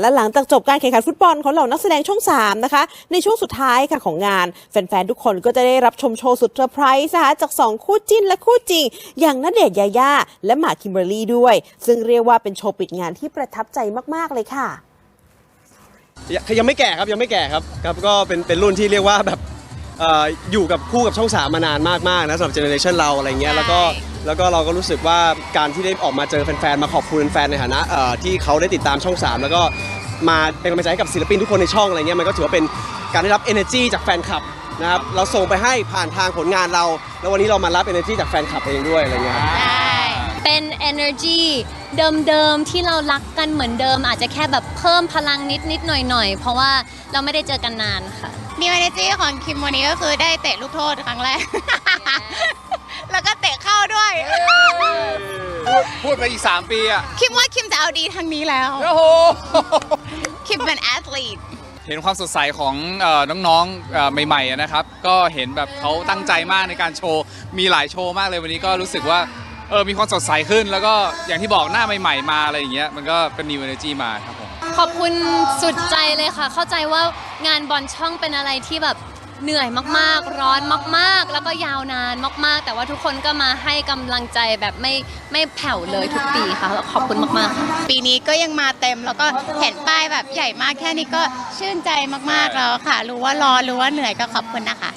และหลังจากจบการแข่งขันฟุตบอลของเหล่านักแสดงช่อง 3 นะคะ ในช่วงสุดท้ายค่ะของงาน แฟน ๆ ทุกคนก็จะได้รับชมโชว์สุดเซอร์ไพรส์นะคะจาก 2 คู่จิ้นและคู่จริง อย่างณเดชน์ยายาและหมากคิมเบอร์รี่ด้วย ซึ่งเรียกว่าเป็นโชว์ปิดงานที่ประทับใจมาก ๆ เลยค่ะ ยังไม่แก่ครับยังไม่แก่ครับครับก็เป็นเป็นรุ่นที่เรียกว่าแบบ เอ่ออยู่กับคู่กับช่องสามมานานมากๆนะสำหรับเจเนอเรชันเราอะไรเงี้ยแล้วก็แล้วก็เราก็รู้สึกว่าการที่ได้ออกมาเจอแฟนๆมาขอบคุณแฟนๆในฐานะเอ่อที่เขาได้ติดตามช่อง3แล้วก็มาเป็นกำลังใจให้กับศิลปินทุกคนในช่องอะไรเงี้ยมันก็ถือว่าเป็นการได้รับ energy จากแฟนคลับนะครับเราส่งไปให้ผ่านทางผลงานเรา แล้ววันนี้เรามารับ energy จากแฟนคลับเองด้วยอะไรเงี้ยครับเป็น energy เดิมๆที่เรารักกันเหมือนเดิม อาจจะแค่แบบเพิ่มพลังนิดๆหน่อยๆ เพราะว่าเราไม่ได้เจอกันนานค่ะ นิวเอเนจีของคิมวันนี้ก็คือได้เตะลูกโทษครั้งแรก แล้วก็เตะเข้าด้วย พูดไปอีก 3 ปีอะ คิมว่าคิมจะเอาดีทางนี้แล้ว โอ้โห คิมเป็นแอสลีทเห็นความสดใสของเอ่อน้องๆเอ่อใหม่ๆอะนะครับ ก็เห็นแบบเขาตั้งใจมากในการโชว์ มีหลายโชว์มากเลยวันนี้ก็รู้สึกว่า เออมีความสดใสขึ้น แล้วก็อย่างที่บอกหน้าใหม่ๆมาอะไรอย่างเงี้ยมันก็เป็น new energy มาครับผมขอบคุณสุดใจเลยค่ะ เข้าใจว่างานบอลช่องเป็นอะไรที่แบบเหนื่อยมากๆ ร้อนมากๆ แล้วก็ยาวนานมากๆ แต่ว่าทุกคนก็มาให้กำลังใจแบบไม่ไม่แผ่วเลยทุกปีค่ะ ขอบคุณมากๆค่ะ ปีนี้ก็ยังมาเต็มแล้วก็เห็นป้ายแบบใหญ่มากแค่นี้ก็ชื่นใจมากๆแล้วค่ะ รู้ว่า รอรู้ว่าเหนื่อยก็ขอบคุณนะคะ